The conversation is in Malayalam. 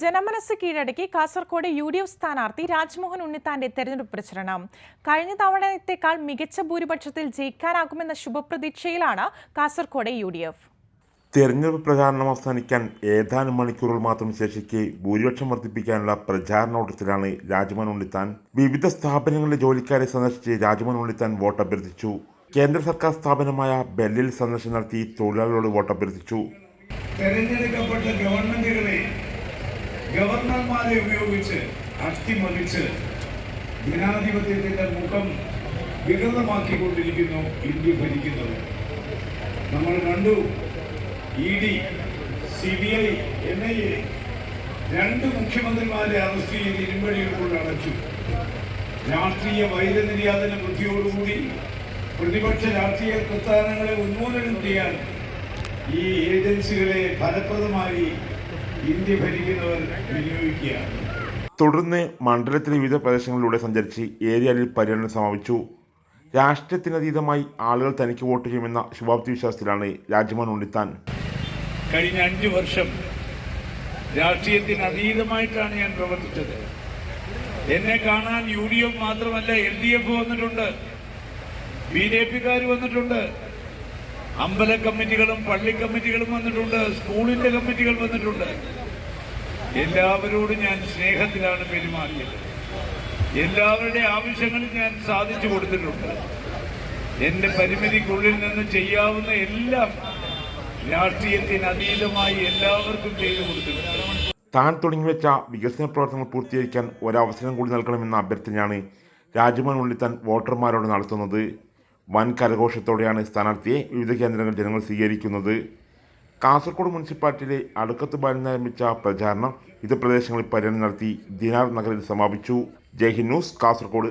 ജനമനസ് കീഴടക്കി കാസർഗോഡ് യു ഡി എഫ് സ്ഥാനാർത്ഥി രാജ്മോഹൻ ഉണ്ണിത്താന്റെ തെരഞ്ഞെടുപ്പ് പ്രചരണം. കഴിഞ്ഞ തവണത്തേക്കാൾ മികച്ച ഭൂരിപക്ഷത്തിൽ ജയിക്കാനാകുമെന്ന ശുഭപ്രതീക്ഷയിലാണ് കാസർഗോഡ് യു ഡി എഫ്. തെരഞ്ഞെടുപ്പ് പ്രചാരണം അവസാനിക്കാൻ ഏതാനും മണിക്കൂറുകൾ മാത്രം ശേഷിക്കെ ഭൂരിപക്ഷം വർദ്ധിപ്പിക്കാനുള്ള പ്രചാരണ ഓട്ടത്തിലാണ് രാജ്മോഹൻ ഉണ്ണിത്താൻ. വിവിധ സ്ഥാപനങ്ങളിലെ ജോലിക്കാരെ സന്ദർശിച്ച് രാജ്മോഹൻ ഉണ്ണിത്താൻ വോട്ട് അഭ്യർത്ഥിച്ചു കേന്ദ്ര സർക്കാർ സ്ഥാപനമായ ബെല്ലിൽ സന്ദർശനം നടത്തി തൊഴിലാളികളോട് വോട്ട് അഭ്യർത്ഥിച്ചു തെരഞ്ഞെടുക്കപ്പെട്ട ഗവൺമെന്റുകളെ ഗവർണർമാരെ ഉപയോഗിച്ച് അട്ടിമറിച്ച് ജനാധിപത്യത്തിന്റെ മുഖം വികൃതമാക്കിക്കൊണ്ടിരിക്കുന്നു ഇന്ത്യ ഭരിക്കുന്നത്. നമ്മൾ കണ്ടു E D C B I N I A രണ്ട് മുഖ്യമന്ത്രിമാരെ അറസ്റ്റ് ചെയ്ത് ഇരുമ്പടിയിൽ അടച്ചു. രാഷ്ട്രീയ വൈദ്യനിര്യാതന ബുദ്ധിയോടുകൂടി പ്രതിപക്ഷ രാഷ്ട്രീയ പ്രസ്ഥാനങ്ങളെ ഉന്മൂലനം ചെയ്യാൻ ഈ ഏജൻസികളെ ഫലപ്രദമായി ഇന്ത്യ ഭരിക്കുന്നവർ തുടർന്ന് മണ്ഡലത്തിലെ വിവിധ പ്രദേശങ്ങളിലൂടെ സഞ്ചരിച്ച് ഏരിയയിൽ പര്യടനം സമാപിച്ചു. രാഷ്ട്രീയത്തിനതീതമായി ആളുകൾ തനിക്ക് വോട്ട് ചെയ്യുമെന്ന ശുഭാപ്തി വിശ്വാസത്തിലാണ് രാജ്മോഹൻ ഉണ്ണിത്താൻ. കഴിഞ്ഞ അഞ്ചു വർഷം രാഷ്ട്രീയത്തിന് അതീതമായിട്ടാണ് ഞാൻ പ്രവർത്തിച്ചത്. എന്നെ കാണാൻ യു ഡി എഫ് മാത്രമല്ല എൽ ഡി എഫ് വന്നിട്ടുണ്ട് ബി ജെ പിക്കാർ വന്നിട്ടുണ്ട്. അമ്പല കമ്മിറ്റികളും പള്ളി കമ്മിറ്റികളും വന്നിട്ടുണ്ട് സ്കൂളിന്റെ കമ്മിറ്റികൾ വന്നിട്ടുണ്ട്. എല്ലാവരോടും ഞാൻ സ്നേഹത്തിലാണ് പെരുമാറിയത്. എല്ലാവരുടെ ആവശ്യങ്ങൾ ഞാൻ സാധിച്ചു കൊടുത്തിട്ടുണ്ട്. എന്റെ പരിമിതിക്കുള്ളിൽ നിന്ന് ചെയ്യാവുന്ന എല്ലാം രാഷ്ട്രീയത്തിന് അതീതമായി എല്ലാവർക്കും ചെയ്തു കൊടുത്തിട്ടുണ്ട്. താൻ തുടങ്ങിവെച്ച വികസന പ്രവർത്തനങ്ങൾ പൂർത്തീകരിക്കാൻ ഒരവസരം കൂടി നൽകണമെന്ന അഭ്യർത്ഥനയാണ് രാജ്മോഹൻ ഉണ്ണിത്താൻ വോട്ടർമാരോട് നടത്തുന്നത്. വൻ കരഘോഷത്തോടെയാണ് സ്ഥാനാർത്ഥിയെ വിവിധ കേന്ദ്രങ്ങൾ ജനങ്ങൾ സ്വീകരിക്കുന്നത്. കാസർഗോഡ് മുനിസിപ്പാലിറ്റിയിലെ അടുക്കത്ത് ബാലിൽ ആരംഭിച്ച പ്രചാരണം വിവിധ പ്രദേശങ്ങളിൽ പര്യടനം നടത്തി ദിനാർ നഗറിൽ സമാപിച്ചു. ജയ്ഹിന്ദ് ന്യൂസ് കാസർഗോഡ്